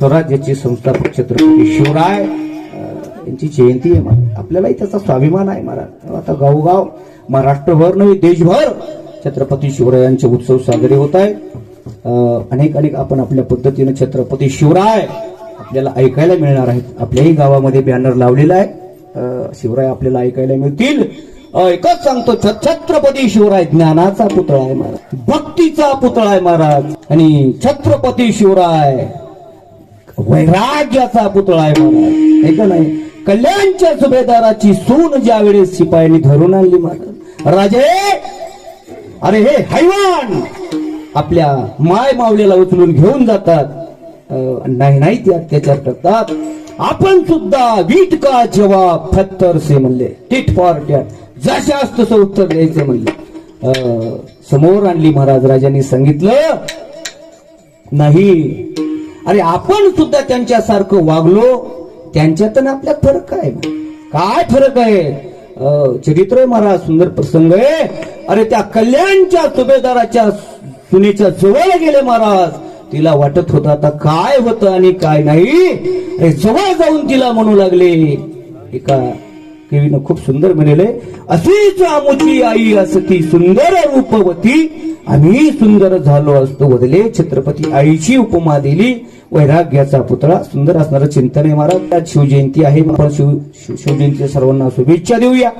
स्वराज्याचे संस्थापक छत्रपती शिवराय यांची जयंती आहे आपल्यालाही त्याचा स्वाभिमान आहे महाराज. हो, आता गावोगाव महाराष्ट्रभर नव्हे देशभर छत्रपती शिवरायांचे उत्सव साजरे होत आहेत. अनेक अनेक आपण आपल्या पद्धतीने छत्रपती शिवराय आपल्याला ऐकायला मिळणार आहेत. आपल्याही गावामध्ये बॅनर लावलेला आहे. शिवराय आपल्याला ऐकायला मिळतील. एकच सांगतो छ- छत्रपती शिवराय ज्ञानाचा पुतळा आहे महाराज. भक्तीचा पुतळा आहे महाराज. आणि छत्रपती शिवराय वैराग्याचा पुतळा आहे महाराज हे नाही? कल्याणच्या सुभेदाराची सून ज्यावेळेस शिपायांनी धरून आणली महाराज राजे अरे हे हैवान! आपल्या माय मावलेला उचलून घेऊन जातात. नाही नाही ते अत्याचार करतात. आपण सुद्धा वीट का जवाब फत्तर से म्हणले. टिट फॉर टॅट जशा तसं उत्तर द्यायचं म्हणले. अं, समोर आणली महाराज राजांनी सांगितलं नाही अरे आपण सुद्धा त्यांच्यासारखं वागलो त्यांच्यात आणि आपल्यात फरक काय काय फरक आहे? अं, चरित्र महाराज सुंदर प्रसंग आहे. अरे त्या कल्याणच्या सुभेदाराच्या सुनेच्या जवळ गेले महाराज. तिला वाटत होता आता काय होत आणि काय नाही. अरे जवळ जाऊन तिला म्हणू लागले. एका कवीनं खूप सुंदर म्हणले अशीच आमुची आई असती सुंदर रूपवती आम्ही सुंदर झालो असतो वदले छत्रपती आईची उपमा दिली. वैराग्याचा पुतळा सुंदर असणारं चिंतन आहे महाराज. त्यात शिवजयंती आहे. आपण शिव शिव- शिवजयंतीच्या सर्वांना शुभेच्छा देऊया.